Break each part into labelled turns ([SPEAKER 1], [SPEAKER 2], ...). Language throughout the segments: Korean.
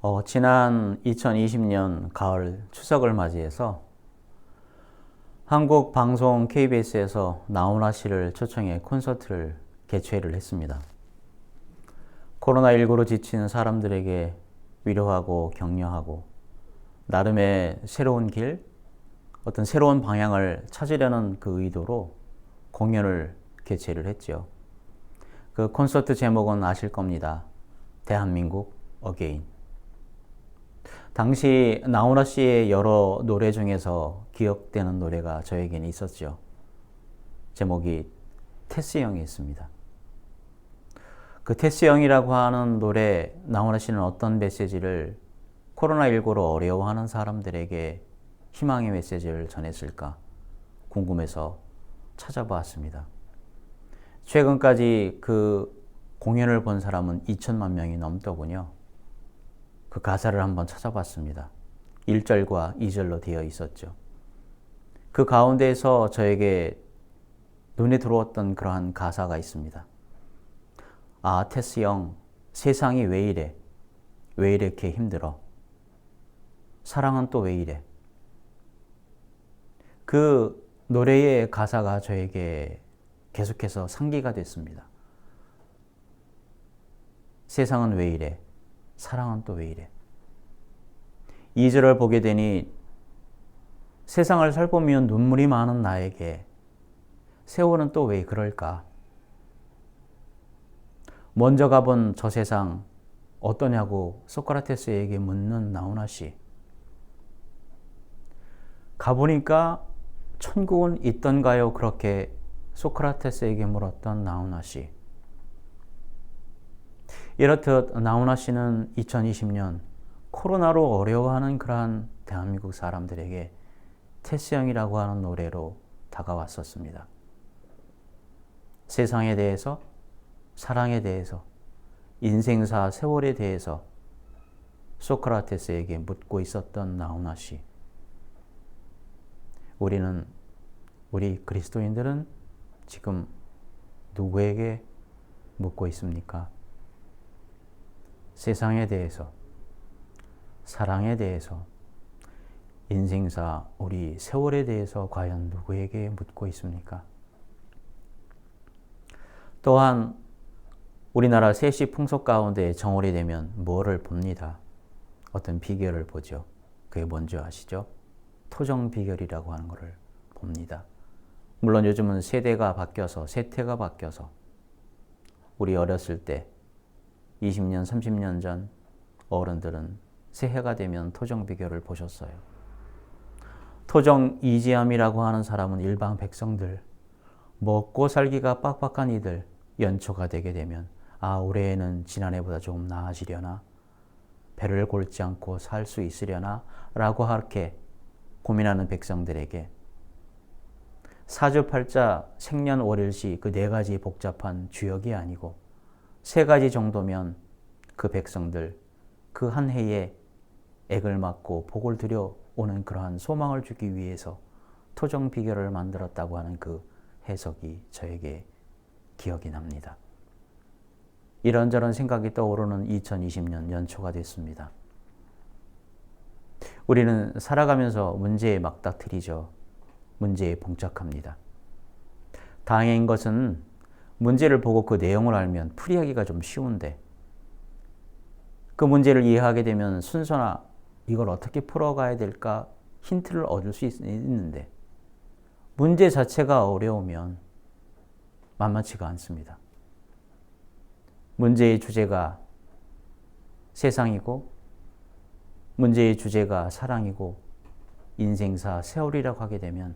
[SPEAKER 1] 어, 지난 2020년 가을 추석을 맞이해서 한국 방송 KBS에서 나훈아 씨를 초청해 콘서트를 개최를 했습니다. 코로나19로 지친 사람들에게 위로하고 격려하고 나름의 새로운 길, 어떤 새로운 방향을 찾으려는 그 의도로 공연을 개최를 했죠. 그 콘서트 제목은 아실 겁니다. 대한민국 어게인. 당시 나훈아 씨의 여러 노래 중에서 기억되는 노래가 저에게는 있었죠. 제목이 테스 형이 있습니다. 그 테스 형이라고 하는 노래 나훈아 씨는 어떤 메시지를 코로나19로 어려워하는 사람들에게 희망의 메시지를 전했을까 궁금해서 찾아보았습니다. 최근까지 그 공연을 본 사람은 2천만 명이 넘더군요. 그 가사를 한번 찾아봤습니다. 1절과 2절로 되어 있었죠. 그 가운데에서 저에게 눈에 들어왔던 그러한 가사가 있습니다. 아, 테스 형, 세상이 왜 이래? 왜 이렇게 힘들어? 사랑은 또 왜 이래? 그 노래의 가사가 저에게 계속해서 상기가 됐습니다. 세상은 왜 이래? 사랑은 또 왜 이래? 2절을 보게 되니 세상을 살보면 눈물이 많은 나에게 세월은 또 왜 그럴까? 먼저 가본 저 세상 어떠냐고 소크라테스에게 묻는 나훈아 씨. 가보니까 천국은 있던가요? 그렇게 소크라테스에게 물었던 나훈아 씨. 이렇듯 나훈아 씨는 2020년 코로나로 어려워하는 그러한 대한민국 사람들에게 테스형이라고 하는 노래로 다가왔었습니다. 세상에 대해서, 사랑에 대해서, 인생사 세월에 대해서 소크라테스에게 묻고 있었던 나훈아 씨. 우리는, 우리 그리스도인들은 지금 누구에게 묻고 있습니까? 세상에 대해서, 사랑에 대해서, 인생사, 우리 세월에 대해서 과연 누구에게 묻고 있습니까? 또한 우리나라 세시 풍속 가운데 정월이 되면 뭐를 봅니다. 어떤 비결을 보죠. 그게 뭔지 아시죠? 토정 비결이라고 하는 것을 봅니다. 물론 요즘은 세대가 바뀌어서 세태가 바뀌어서 우리 어렸을 때 20년, 30년 전 어른들은 새해가 되면 토정 비결을 보셨어요. 토정 이지함이라고 하는 사람은 일반 백성들, 먹고 살기가 빡빡한 이들, 연초가 되게 되면 아, 올해에는 지난해보다 조금 나아지려나? 배를 골지 않고 살 수 있으려나? 라고 이렇게 고민하는 백성들에게 사주팔자 생년월일시 그 네 가지 복잡한 주역이 아니고 세 가지 정도면 그 백성들 그 한 해에 액을 맞고 복을 들여 오는 그러한 소망을 주기 위해서 토정 비결을 만들었다고 하는 그 해석이 저에게 기억이 납니다. 이런저런 생각이 떠오르는 2020년 연초가 됐습니다. 우리는 살아가면서 문제에 막닥뜨리죠. 문제에 봉착합니다. 다행인 것은 문제를 보고 그 내용을 알면 풀이하기가 좀 쉬운데 그 문제를 이해하게 되면 순서나 이걸 어떻게 풀어가야 될까 힌트를 얻을 수 있는데 문제 자체가 어려우면 만만치가 않습니다. 문제의 주제가 세상이고 문제의 주제가 사랑이고 인생사 세월이라고 하게 되면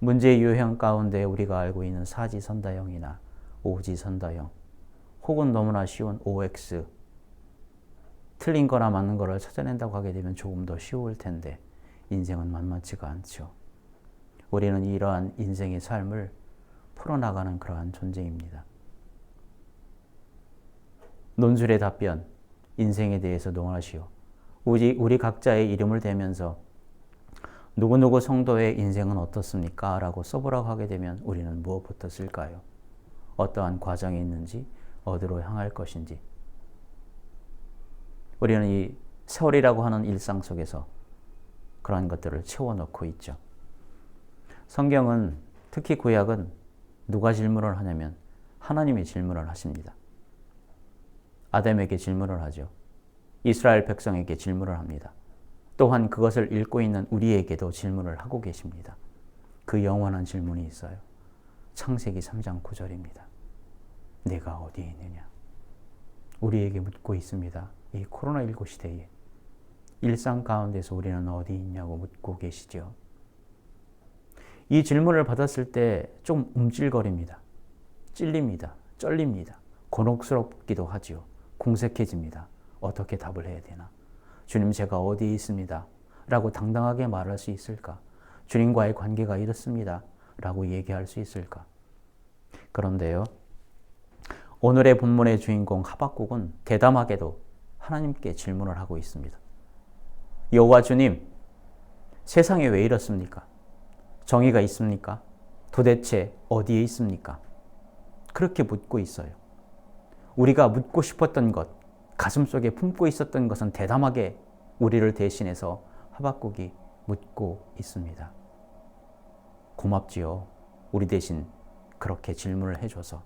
[SPEAKER 1] 문제의 유형 가운데 우리가 알고 있는 사지선다형이나 오지선다형 혹은 너무나 쉬운 OX 틀린 거나 맞는 거를 찾아낸다고 하게 되면 조금 더 쉬울 텐데 인생은 만만치가 않죠. 우리는 이러한 인생의 삶을 풀어나가는 그러한 존재입니다. 논술의 답변, 인생에 대해서 논하시오. 우리, 우리 각자의 이름을 대면서 누구누구 성도의 인생은 어떻습니까? 라고 써보라고 하게 되면 우리는 무엇부터 쓸까요? 어떠한 과정이 있는지, 어디로 향할 것인지. 우리는 이 세월이라고 하는 일상 속에서 그러한 것들을 채워넣고 있죠. 성경은 특히 구약은 누가 질문을 하냐면 하나님이 질문을 하십니다. 아담에게 질문을 하죠. 이스라엘 백성에게 질문을 합니다. 또한 그것을 읽고 있는 우리에게도 질문을 하고 계십니다. 그 영원한 질문이 있어요. 창세기 3장 9절입니다. 내가 어디에 있느냐? 우리에게 묻고 있습니다. 이 코로나19 시대에 일상 가운데서 우리는 어디 있냐고 묻고 계시죠. 이 질문을 받았을 때 좀 움찔거립니다. 찔립니다. 쩔립니다. 곤혹스럽기도 하지요. 궁색해집니다. 어떻게 답을 해야 되나? 주님, 제가 어디에 있습니다. 라고 당당하게 말할 수 있을까? 주님과의 관계가 이렇습니다. 라고 얘기할 수 있을까? 그런데요, 오늘의 본문의 주인공 하박국은 대담하게도 하나님께 질문을 하고 있습니다. 여호와 주님, 세상에 왜 이렇습니까? 정의가 있습니까? 도대체 어디에 있습니까? 그렇게 묻고 있어요. 우리가 묻고 싶었던 것, 가슴속에 품고 있었던 것은 대담하게 우리를 대신해서 하박국이 묻고 있습니다. 고맙지요. 우리 대신 그렇게 질문을 해줘서.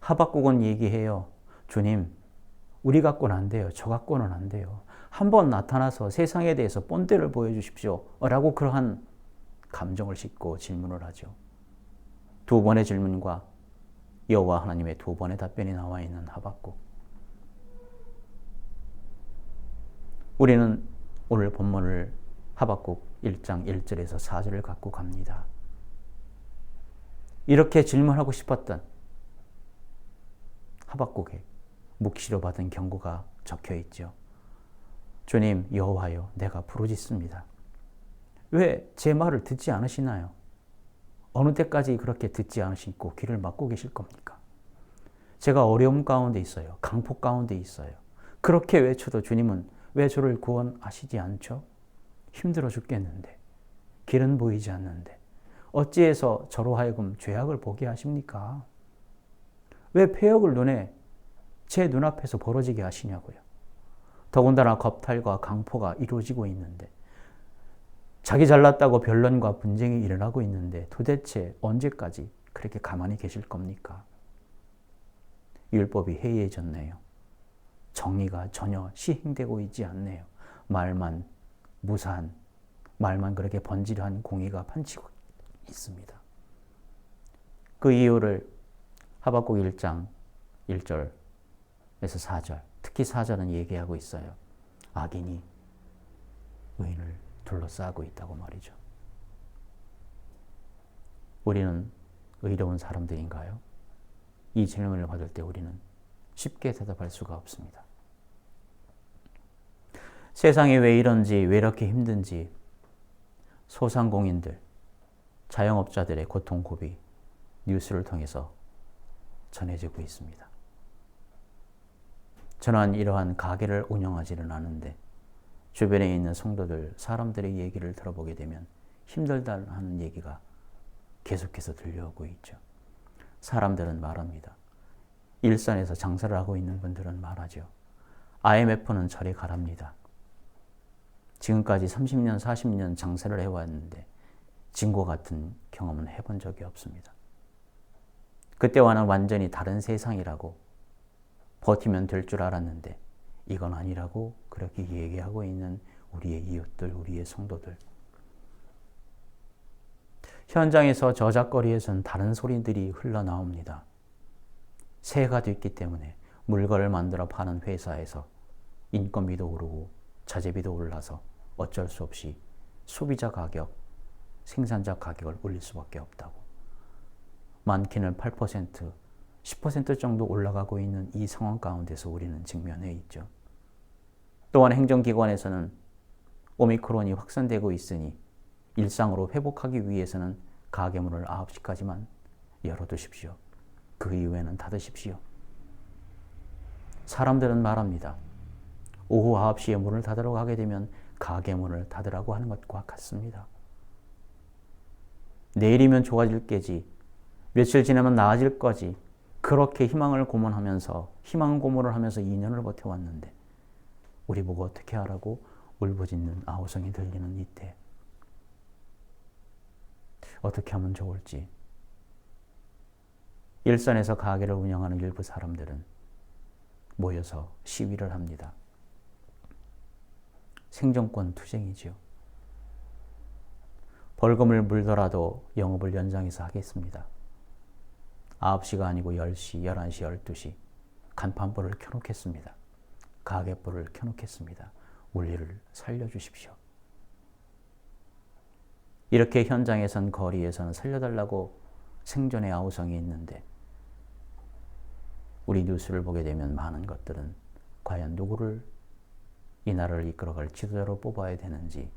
[SPEAKER 1] 하박국은 얘기해요. 주님, 우리 갖고는 안 돼요. 저 갖고는 안 돼요. 한번 나타나서 세상에 대해서 본때를 보여주십시오. 라고 그러한 감정을 싣고 질문을 하죠. 두 번의 질문과 여호와 하나님의 두 번의 답변이 나와 있는 하박국. 우리는 오늘 본문을 하박국 1장 1절에서 4절을 갖고 갑니다. 이렇게 질문하고 싶었던 하박국의 묵시로 받은 경고가 적혀 있죠. 주님 여호와여 내가 부르짖습니다. 왜 제 말을 듣지 않으시나요? 어느 때까지 그렇게 듣지 않으시고 귀를 막고 계실 겁니까? 제가 어려움 가운데 있어요. 강폭 가운데 있어요. 그렇게 외쳐도 주님은 왜 저를 구원하시지 않죠? 힘들어 죽겠는데 길은 보이지 않는데 어찌해서 저로 하여금 죄악을 보게 하십니까? 왜 폐역을 눈에 제 눈앞에서 벌어지게 하시냐고요. 더군다나 겁탈과 강포가 이루어지고 있는데 자기 잘났다고 변론과 분쟁이 일어나고 있는데 도대체 언제까지 그렇게 가만히 계실 겁니까? 율법이 해이해졌네요. 정의가 전혀 시행되고 있지 않네요. 말만 무사한, 말만 그렇게 번지르한 공의가 판치고 있습니다. 그 이유를 하박국 1장 1절에서 4절, 특히 4절은 얘기하고 있어요. 악인이 의인을 둘러싸고 있다고 말이죠. 우리는 의로운 사람들인가요? 이 질문을 받을 때 우리는 쉽게 대답할 수가 없습니다. 세상이 왜 이런지, 왜 이렇게 힘든지 소상공인들, 자영업자들의 고통 고비 뉴스를 통해서 전해지고 있습니다. 저는 이러한 가게를 운영하지는 않은데 주변에 있는 성도들, 사람들의 얘기를 들어보게 되면 힘들다는 얘기가 계속해서 들려오고 있죠. 사람들은 말합니다. 일산에서 장사를 하고 있는 분들은 말하죠. IMF는 저리 가랍니다. 지금까지 30년, 40년 장사를 해왔는데 진과 같은 경험은 해본 적이 없습니다. 그때와는 완전히 다른 세상이라고 버티면 될 줄 알았는데 이건 아니라고 그렇게 얘기하고 있는 우리의 이웃들, 우리의 성도들. 현장에서 저작거리에선 다른 소리들이 흘러나옵니다. 새해가 됐기 때문에 물건을 만들어 파는 회사에서 인건비도 오르고 자재비도 올라서 어쩔 수 없이 소비자 가격, 생산자 가격을 올릴 수밖에 없다고. 많게는 8%, 10% 정도 올라가고 있는 이 상황 가운데서 우리는 직면해 있죠. 또한 행정기관에서는 오미크론이 확산되고 있으니 일상으로 회복하기 위해서는 가게문을 9시까지만 열어두십시오. 그 이후에는 닫으십시오. 사람들은 말합니다. 오후 9시에 문을 닫으러 가게 되면 가게 문을 닫으라고 하는 것과 같습니다. 내일이면 좋아질 게지, 며칠 지나면 나아질 거지, 그렇게 희망을 고문하면서, 희망 고문을 하면서 2년을 버텨왔는데, 우리 보고 어떻게 하라고 울부짖는 아우성이 들리는 이때 어떻게 하면 좋을지 일선에서 가게를 운영하는 일부 사람들은 모여서 시위를 합니다. 생존권 투쟁이지요. 벌금을 물더라도 영업을 연장해서 하겠습니다. 9시가 아니고 10시, 11시, 12시 간판불을 켜놓겠습니다. 가게불을 켜놓겠습니다. 우리를 살려주십시오. 이렇게 현장에선 거리에서는 살려달라고 생존의 아우성이 있는데 우리 뉴스를 보게 되면 많은 것들은 과연 누구를 이 나라를 이끌어갈 지도자로 뽑아야 되는지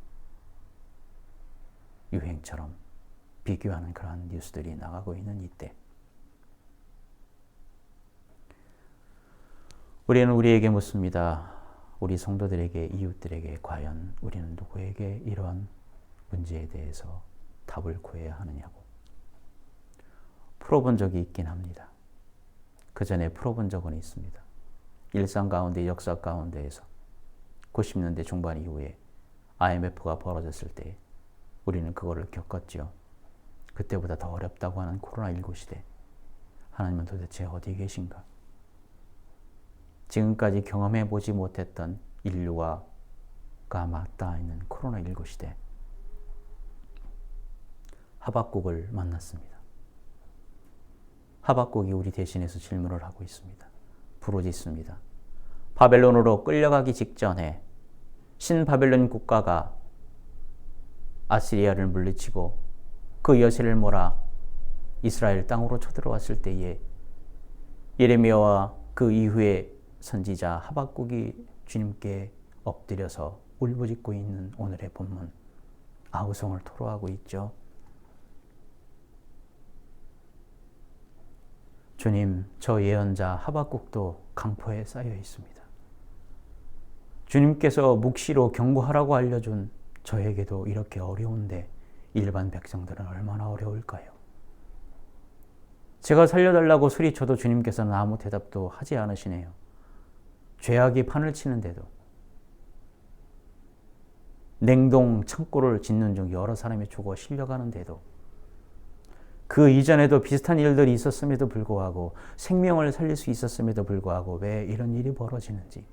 [SPEAKER 1] 유행처럼 비교하는 그러한 뉴스들이 나가고 있는 이때 우리는 우리에게 묻습니다. 우리 성도들에게 이웃들에게 과연 우리는 누구에게 이러한 문제에 대해서 답을 구해야 하느냐고 풀어본 적이 있긴 합니다. 그 전에 풀어본 적은 있습니다. 일상 가운데 역사 가운데에서 90년대 중반 이후에 IMF가 벌어졌을 때 우리는 그거를 겪었지요. 그때보다 더 어렵다고 하는 코로나19 시대. 하나님은 도대체 어디 계신가? 지금까지 경험해 보지 못했던 인류가 맞닿아 있는 코로나19 시대. 하박국을 만났습니다. 하박국이 우리 대신해서 질문을 하고 있습니다. 부르짖습니다. 바벨론으로 끌려가기 직전에 신바벨론 국가가 아시리아를 물리치고 그 여세를 몰아 이스라엘 땅으로 쳐들어왔을 때에 예레미야와 그 이후에 선지자 하박국이 주님께 엎드려서 울부짖고 있는 오늘의 본문 아우성을 토로하고 있죠. 주님, 저 예언자 하박국도 강포에 쌓여 있습니다. 주님께서 묵시로 경고하라고 알려준 저에게도 이렇게 어려운데 일반 백성들은 얼마나 어려울까요? 제가 살려달라고 소리쳐도 주님께서는 아무 대답도 하지 않으시네요. 죄악이 판을 치는데도 냉동 창고를 짓는 중 여러 사람이 죽어 실려가는데도 그 이전에도 비슷한 일들이 있었음에도 불구하고 생명을 살릴 수 있었음에도 불구하고 왜 이런 일이 벌어지는지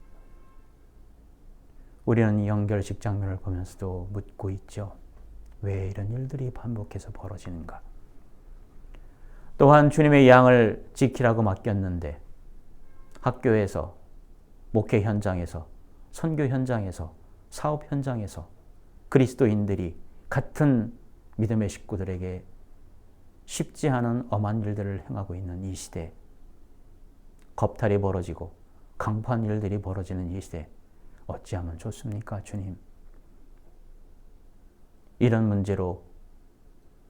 [SPEAKER 1] 우리는 연결식 장면을 보면서도 묻고 있죠. 왜 이런 일들이 반복해서 벌어지는가? 또한 주님의 양을 지키라고 맡겼는데 학교에서 목회 현장에서 선교 현장에서 사업 현장에서 그리스도인들이 같은 믿음의 식구들에게 쉽지 않은 엄한 일들을 행하고 있는 이 시대 겁탈이 벌어지고 강판 일들이 벌어지는 이 시대 어찌하면 좋습니까, 주님? 이런 문제로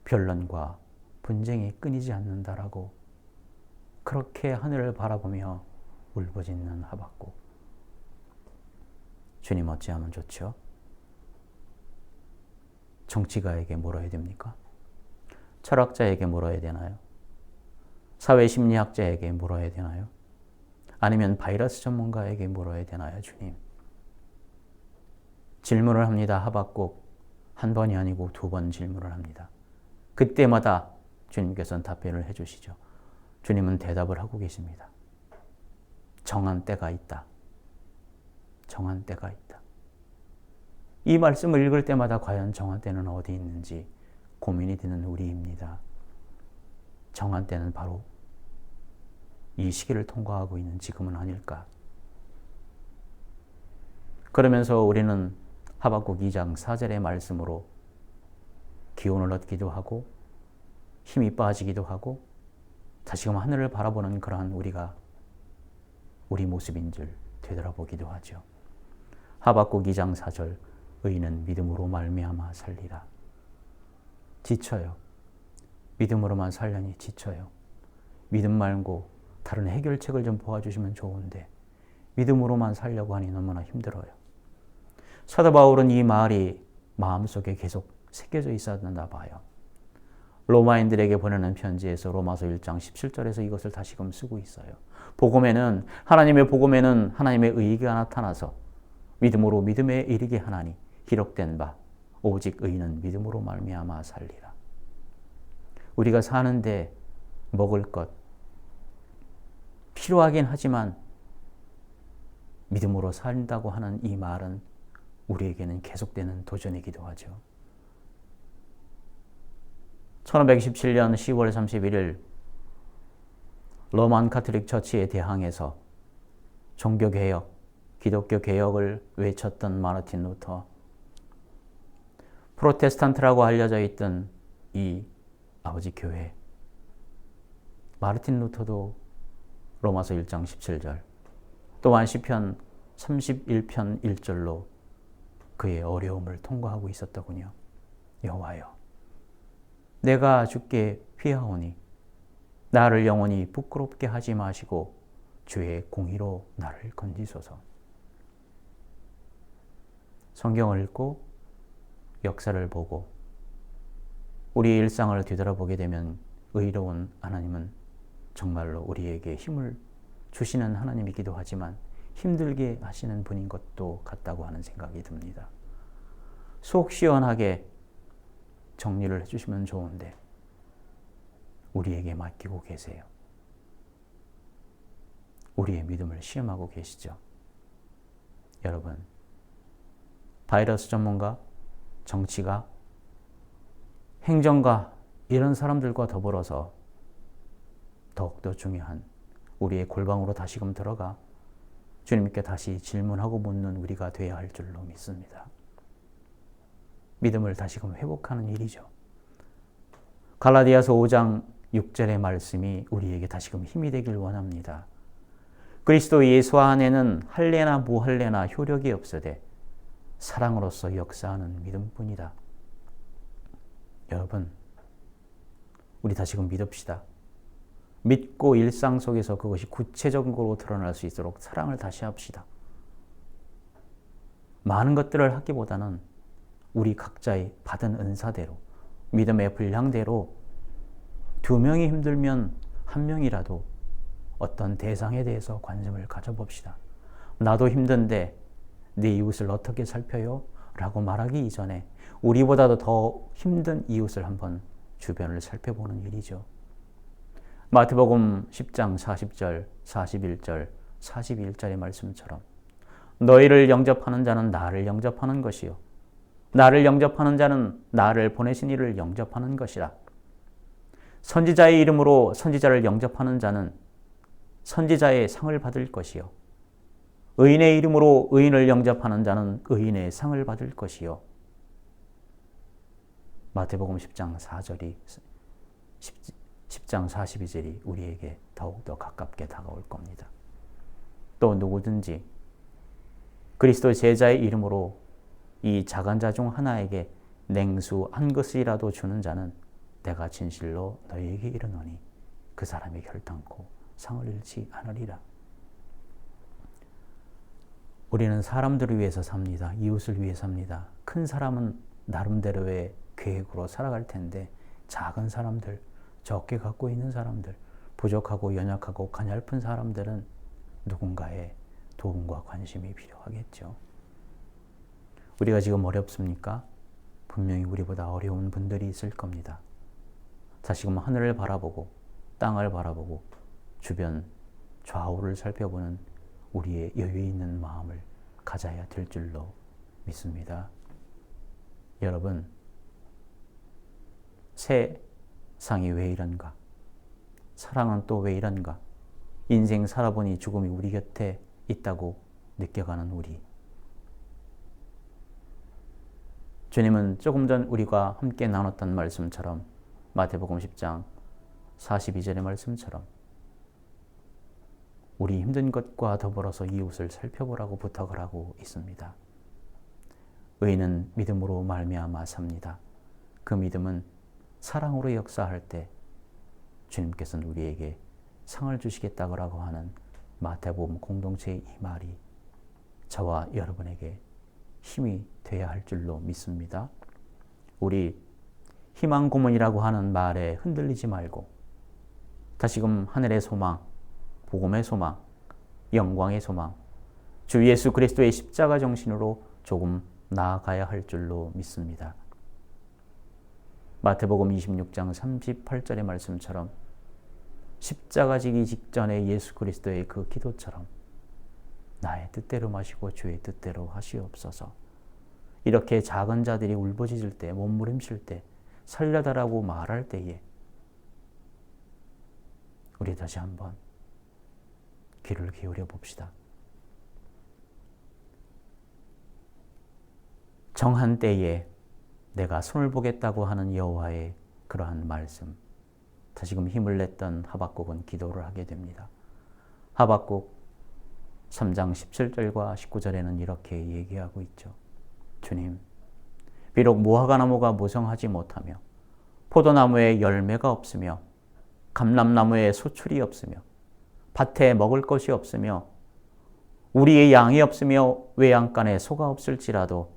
[SPEAKER 1] 변론과 분쟁이 끊이지 않는다라고 그렇게 하늘을 바라보며 울부짖는 하박국. 주님 어찌하면 좋죠? 정치가에게 물어야 됩니까? 철학자에게 물어야 되나요? 사회 심리학자에게 물어야 되나요? 아니면 바이러스 전문가에게 물어야 되나요, 주님? 질문을 합니다. 하박국 한 번이 아니고 두 번 질문을 합니다. 그때마다 주님께서는 답변을 해 주시죠. 주님은 대답을 하고 계십니다. 정한 때가 있다. 정한 때가 있다. 이 말씀을 읽을 때마다 과연 정한 때는 어디 있는지 고민이 되는 우리입니다. 정한 때는 바로 이 시기를 통과하고 있는 지금은 아닐까. 그러면서 우리는 하박국 2장 4절의 말씀으로 기운을 얻기도 하고 힘이 빠지기도 하고 다시금 하늘을 바라보는 그러한 우리가 우리 모습인 줄 되돌아보기도 하죠. 하박국 2장 4절 의인은 믿음으로 말미암아 살리라. 지쳐요. 믿음으로만 살려니 지쳐요. 믿음 말고 다른 해결책을 좀 보아주시면 좋은데 믿음으로만 살려고 하니 너무나 힘들어요. 사도 바울은 이 말이 마음속에 계속 새겨져 있었나 봐요. 로마인들에게 보내는 편지에서 로마서 1장 17절에서 이것을 다시금 쓰고 있어요. 복음에는 하나님의 복음에는 하나님의 의가 나타나서 믿음으로 믿음에 이르게 하나니 기록된 바 오직 의인은 믿음으로 말미암아 살리라. 우리가 사는데 먹을 것 필요하긴 하지만 믿음으로 산다고 하는 이 말은 우리에게는 계속되는 도전이기도 하죠. 1527년 10월 31일 로만 카톨릭 처치에 대항해서 종교 개혁, 기독교 개혁을 외쳤던 마르틴 루터. 프로테스탄트라고 알려져 있던 이 아버지 교회. 마르틴 루터도 로마서 1장 17절, 또한 시편 31편 1절로 그의 어려움을 통과하고 있었더군요. 여호와여, 내가 주께 피하오니 나를 영원히 부끄럽게 하지 마시고 주의 공의로 나를 건지소서. 성경을 읽고 역사를 보고 우리의 일상을 뒤돌아보게 되면 의로운 하나님은 정말로 우리에게 힘을 주시는 하나님이기도 하지만 힘들게 하시는 분인 것도 같다고 하는 생각이 듭니다. 속 시원하게 정리를 해주시면 좋은데 우리에게 맡기고 계세요. 우리의 믿음을 시험하고 계시죠. 여러분, 바이러스 전문가, 정치가, 행정가, 이런 사람들과 더불어서 더욱더 중요한 우리의 골방으로 다시금 들어가 주님께 다시 질문하고 묻는 우리가 되어야 할 줄로 믿습니다. 믿음을 다시금 회복하는 일이죠. 갈라디아서 5장 6절의 말씀이 우리에게 다시금 힘이 되길 원합니다. 그리스도 예수 안에는 할례나 무할례나 효력이 없으되 사랑으로서 역사하는 믿음뿐이다. 여러분, 우리 다시금 믿읍시다. 믿고 일상 속에서 그것이 구체적으로 드러날 수 있도록 사랑을 다시 합시다. 많은 것들을 하기보다는 우리 각자의 받은 은사대로 믿음의 분량대로 두 명이 힘들면 한 명이라도 어떤 대상에 대해서 관심을 가져봅시다. 나도 힘든데 내 이웃을 어떻게 살펴요? 라고 말하기 이전에 우리보다도 더 힘든 이웃을 한번 주변을 살펴보는 일이죠. 마태복음 10장 40절, 41절, 41절의 말씀처럼 너희를 영접하는 자는 나를 영접하는 것이요 나를 영접하는 자는 나를 보내신 이를 영접하는 것이라. 선지자의 이름으로 선지자를 영접하는 자는 선지자의 상을 받을 것이요. 의인의 이름으로 의인을 영접하는 자는 의인의 상을 받을 것이요. 마태복음 10장 4절이 10, 장 42절이 우리에게 더욱더 가깝게 다가올 겁니다. 또 누구든지 그리스도 제자의 이름으로 이 작은 자 중 하나에게 냉수 한 것이라도 주는 자는 내가 진실로 너희에게 이르노니 그 사람이 결단코 상을 잃지 않으리라. 우리는 사람들을 위해서 삽니다. 이웃을 위해 삽니다. 큰 사람은 나름대로의 계획으로 살아갈 텐데 작은 사람들, 적게 갖고 있는 사람들, 부족하고 연약하고 가냘픈 사람들은 누군가의 도움과 관심이 필요하겠죠. 우리가 지금 어렵습니까? 분명히 우리보다 어려운 분들이 있을 겁니다. 다시금 하늘을 바라보고 땅을 바라보고 주변 좌우를 살펴보는 우리의 여유 있는 마음을 가져야 될 줄로 믿습니다. 여러분, 세상이 왜 이런가? 사랑은 또 왜 이런가? 인생 살아보니 죽음이 우리 곁에 있다고 느껴가는 우리. 주님은 조금 전 우리가 함께 나눴던 말씀처럼 마태복음 10장 42절의 말씀처럼 우리 힘든 것과 더불어서 이웃을 살펴보라고 부탁을 하고 있습니다. 의인은 믿음으로 말미암아 삽니다. 그 믿음은 사랑으로 역사할 때 주님께서는 우리에게 상을 주시겠다고 하는 마태복음 공동체의 이 말이 저와 여러분에게 힘이 돼야 할 줄로 믿습니다. 우리 희망 고문이라고 하는 말에 흔들리지 말고 다시금 하늘의 소망, 복음의 소망, 영광의 소망, 주 예수 그리스도의 십자가 정신으로 조금 나아가야 할 줄로 믿습니다. 마태복음 26장 38절의 말씀처럼 십자가 지기 직전에 예수 그리스도의 그 기도처럼 나의 뜻대로 마시고 주의 뜻대로 하시옵소서. 이렇게 작은 자들이 울부짖을 때, 몸부림칠 때, 살려달라고 말할 때에 우리 다시 한번 귀를 기울여 봅시다. 정한 때에 내가 손을 보겠다고 하는 여호와의 그러한 말씀. 다시금 힘을 냈던 하박국은 기도를 하게 됩니다. 하박국 3장 17절과 19절에는 이렇게 얘기하고 있죠. 주님, 비록 무화과 나무가 무성하지 못하며 포도나무에 열매가 없으며 감람나무에 소출이 없으며 밭에 먹을 것이 없으며 우리의 양이 없으며 외양간에 소가 없을지라도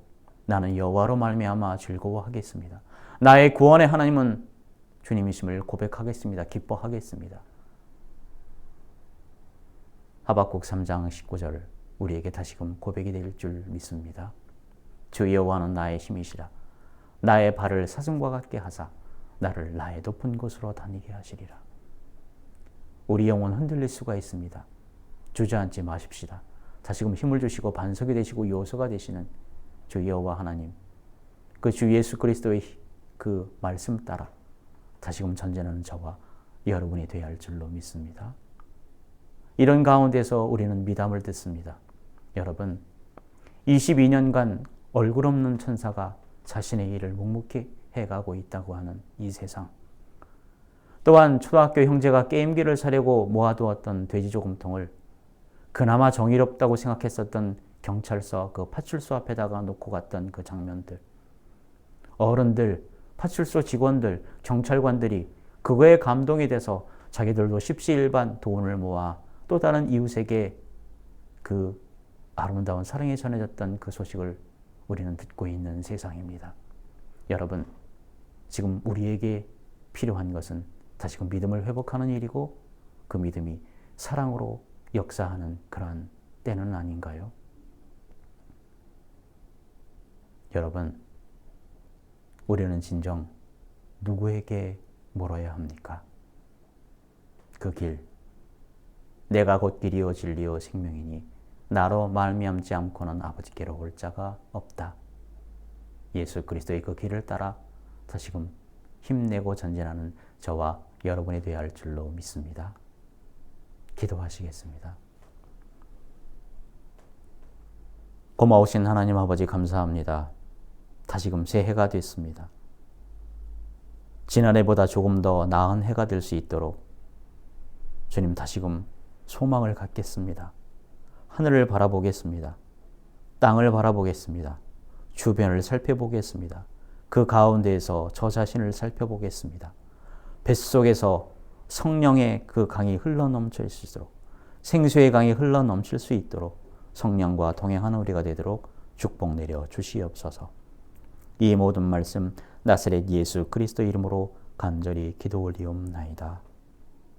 [SPEAKER 1] 나는 여호와로 말미암아 즐거워하겠습니다. 나의 구원의 하나님은 주님이심을 고백하겠습니다. 기뻐하겠습니다. 하박국 3장 19절 우리에게 다시금 고백이 될 줄 믿습니다. 주 여호와는 나의 힘이시라. 나의 발을 사슴과 같게 하사 나를 나의 높은 곳으로 다니게 하시리라. 우리 영혼 흔들릴 수가 있습니다. 주저앉지 마십시다. 다시금 힘을 주시고 반석이 되시고 요소가 되시는 주 여호와 하나님, 그 주 예수 그리스도의 그 말씀 따라 다시금 전제하는 저와 여러분이 되어야 할 줄로 믿습니다. 이런 가운데서 우리는 미담을 듣습니다. 여러분, 22년간 얼굴 없는 천사가 자신의 일을 묵묵히 해가고 있다고 하는 이 세상. 또한 초등학교 형제가 게임기를 사려고 모아두었던 돼지 조금통을 그나마 정의롭다고 생각했었던 경찰서 그 파출소 앞에다가 놓고 갔던 그 장면들. 어른들, 파출소 직원들, 경찰관들이 그거에 감동이 돼서 자기들도 십시일반 돈을 모아 또 다른 이웃에게 그 아름다운 사랑이 전해졌던 그 소식을 우리는 듣고 있는 세상입니다. 여러분, 지금 우리에게 필요한 것은 다시금 믿음을 회복하는 일이고 그 믿음이 사랑으로 역사하는 그러한 때는 아닌가요? 여러분, 우리는 진정 누구에게 물어야 합니까? 그 길, 내가 곧 길이요 진리요 생명이니 나로 말미암지 않고는 아버지께로 올 자가 없다. 예수 그리스도의 그 길을 따라 다시금 힘내고 전진하는 저와 여러분이 되어야 할 줄로 믿습니다. 기도하시겠습니다. 고마우신 하나님 아버지 감사합니다. 다시금 새 해가 됐습니다. 지난해보다 조금 더 나은 해가 될 수 있도록 주님 다시금 소망을 갖겠습니다. 하늘을 바라보겠습니다. 땅을 바라보겠습니다. 주변을 살펴보겠습니다. 그 가운데에서 저 자신을 살펴보겠습니다. 뱃속에서 성령의 그 강이 흘러 넘칠 수 있도록 생수의 강이 흘러 넘칠 수 있도록 성령과 동행하는 우리가 되도록 축복 내려 주시옵소서. 이 모든 말씀 나사렛 예수 그리스도 이름으로 간절히 기도 올리옵나이다.